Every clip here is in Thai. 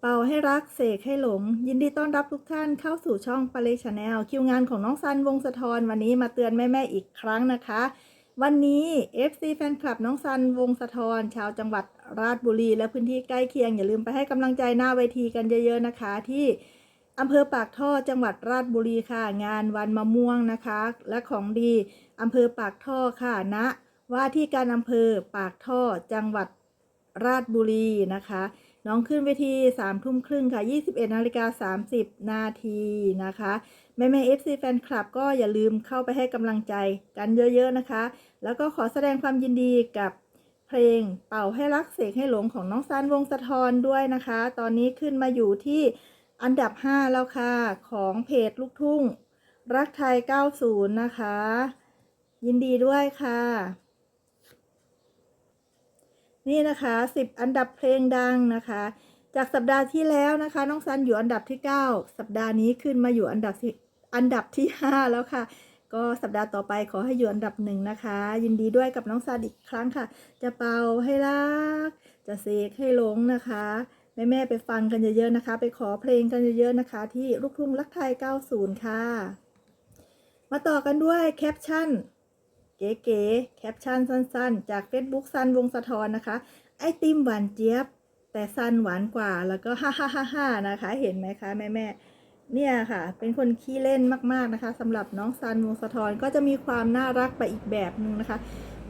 เป่าให้รักเสกให้หลง ยินดีต้อนรับทุกท่านเข้าสู่ช่องปาเลชแนลคิวงานของน้องซันวงศธรวันนี้มาเตือนแม่ๆอีกครั้งนะคะ วันนี้ FC แฟนคลับน้องซันวงศธรชาวจังหวัดราชบุรี และพื้นที่ใกล้เคียง อย่าลืมไปให้กำลังใจหน้าเวทีกันเยอะๆนะคะ ที่อำเภอปากท่อจังหวัดราชบุรีค่ะ งานวันมะม่วงนะคะ และของดีอำเภอปากท่อค่ะณว่าที่การอำเภอปากท่อจังหวัด ราชบุรีนะคะ น้องขึ้นเวทีสามทุ่มครึ่งค่ะ 21นาฬิกา30 นาทีนะคะ แม่แม่เอฟซีแฟนคลับก็อย่าลืมเข้าไปให้กำลังใจกันเยอะๆนะคะ แล้วก็ขอแสดงความยินดีกับเพลงเป่าให้รักเสกให้หลงของน้องซานวงศ์สะทอนด้วยนะคะ ตอนนี้ขึ้นมาอยู่ที่อันดับ 5 แล้วค่ะ ของเพจลูกทุ่ง รักไทย 90 นะคะ ยินดีด้วยค่ะ นี่นะคะ 10 อันดับเพลงดังนะคะ จากสัปดาห์ที่แล้วนะคะ น้องซันอยู่อันดับที่ 9 สัปดาห์นี้ขึ้นมาอยู่อันดับที่อันดับที่ 5 แล้วค่ะ ก็สัปดาห์ต่อไปขอให้อยู่อันดับหนึ่งนะคะ ยินดีด้วยกับน้องซันอีกครั้งค่ะ จะเป่าให้รัก จะเสกให้หลงนะคะแม่แม่ไปฟังกันเยอะๆนะคะ ไปขอเพลงกันเยอะๆนะคะ ที่ลูกทุ่งรักไทย 90 ค่ะ มาต่อกันด้วยแคปชั่น เก๋ๆแคปชั่นสั้นๆ จาก Facebook ซันวงศธรนนะคะ ไอติมหวานเจี๊ยบ แต่ซันหวานกว่าแล้วก็ฮ่าฮ่าฮ่าฮ่านะคะ เห็นไหมคะแม่แม่ๆเนี่ยค่ะ เป็นคนขี้เล่นมากๆนะคะสำหรับน้องซันวงศธรก็จะมีความน่ารักไปอีกแบบหนึ่งนะคะ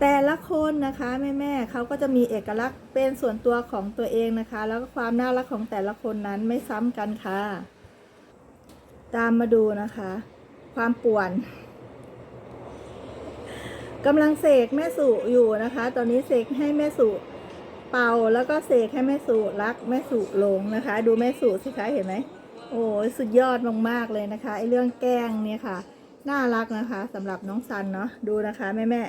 แต่ละคนนะคะแม่แม่ๆเขาก็จะมีเอกลักษณ์เป็นส่วนตัวของตัวเองนะคะ แล้วก็ความน่ารักของแต่ละคนนั้นไม่ซ้ำกันค่ะ ตามมาดูนะคะ ความป่วน กำลังเสกแม่สุอยู่นะคะ ตอนนี้เสกให้แม่สุเป่าแล้วก็เสกให้แม่สุรักแม่สุลงนะคะ ดูแม่สุสิคะเห็นไหมโอ้สุดยอดมากๆเลยนะคะไอเรื่องแกล้งเนี่ยค่ะ น่ารักนะคะสำหรับน้องซันเนาะดูนะคะแม่แม่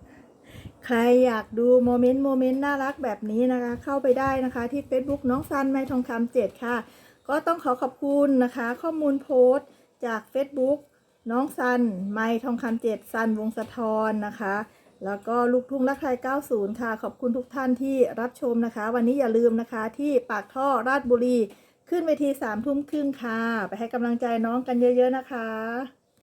ๆใครอยากดูโมเมนต์โมเมนต์น่ารักแบบนี้นะคะ เข้าไปได้นะคะที่ Facebook น้องซันไม่ทองคำเจ็ดค่ะ ก็ต้องขอขอบคุณนะคะ ข้อมูลโพสต์จาก Facebook น้องซัน ไม้ทองคำเจ็ดซันวงสะทอนะคะ แล้วก็ลูกทุ่งรักไทย 90 ค่ะ ขอบคุณทุกท่านที่รับชมนะคะ วันนี้อย่าลืมนะคะที่ปากท่อราชบุรี ขึ้นเวทีสามทุ่มครึ่งค่ะ ไปให้กำลังใจน้องกันเยอะ ๆ นะคะ